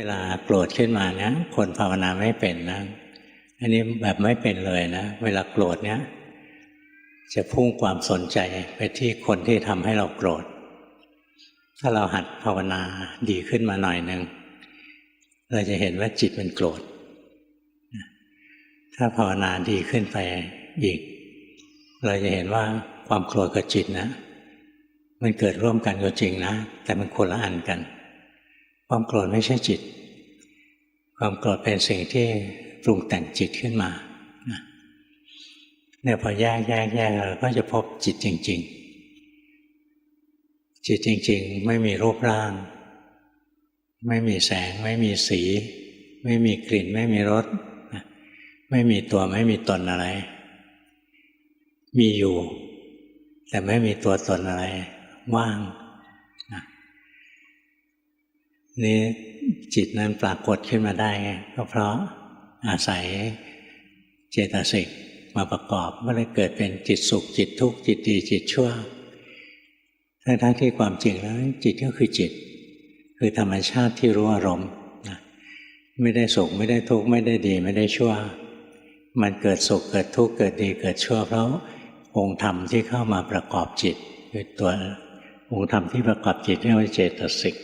เวลาโกรธขึ้นมาเนี่ยคนภาวนาไม่เป็นนะอันนี้แบบไม่เป็นเลยนะ เวลาโกรธเนี่ยจะพุ่งความสนใจไปที่คนที่ทำให้เราโกรธ ถ้าเราหัดภาวนาดีขึ้นมาหน่อยหนึ่งเราจะเห็นว่าจิตมันโกรธ ถ้าภาวนาดีขึ้นไปอีก เราจะเห็นว่าความโกรธกับจิตนะ มันเกิดร่วมกันก็จริงนะ แต่มันคนละอันกัน ความโกรธไม่ใช่จิต ความโกรธเป็นสิ่งที่ปรุงแต่งจิตขึ้นมาเนี่ยพอแยกแยกแยกเราก็จะพบจิตจริง ๆ จิตจริง ๆ ไม่มีรูปร่าง ไม่มีแสง ไม่มีสี ไม่มีกลิ่น ไม่มีรสไม่มีตัวไม่มีตนอะไร มีอยู่ แต่ไม่มีตัวตนอะไร ว่าง นี่จิตนั้นปรากฏขึ้นมาได้ก็เพราะอาศัยเจตสิกมาประกอบก็เลยเกิดเป็นจิตสุข จิตทุกข์จิตดีจิตชั่วทั้งทั้งที่ความจริงแล้วจิตก็คือจิต คือธรรมชาติที่รู้อารมณ์นะไม่ได้สุขไม่ได้ทุกข์ไม่ได้ดีไม่ได้ชั่ว มันเกิดสุขเกิดทุกข์เกิดดีเกิดชั่ว เพราะองค์ธรรมที่เข้ามาประกอบจิตคือตัวองค์ธรรมที่ประกอบจิตเรียกว่าเจตสิก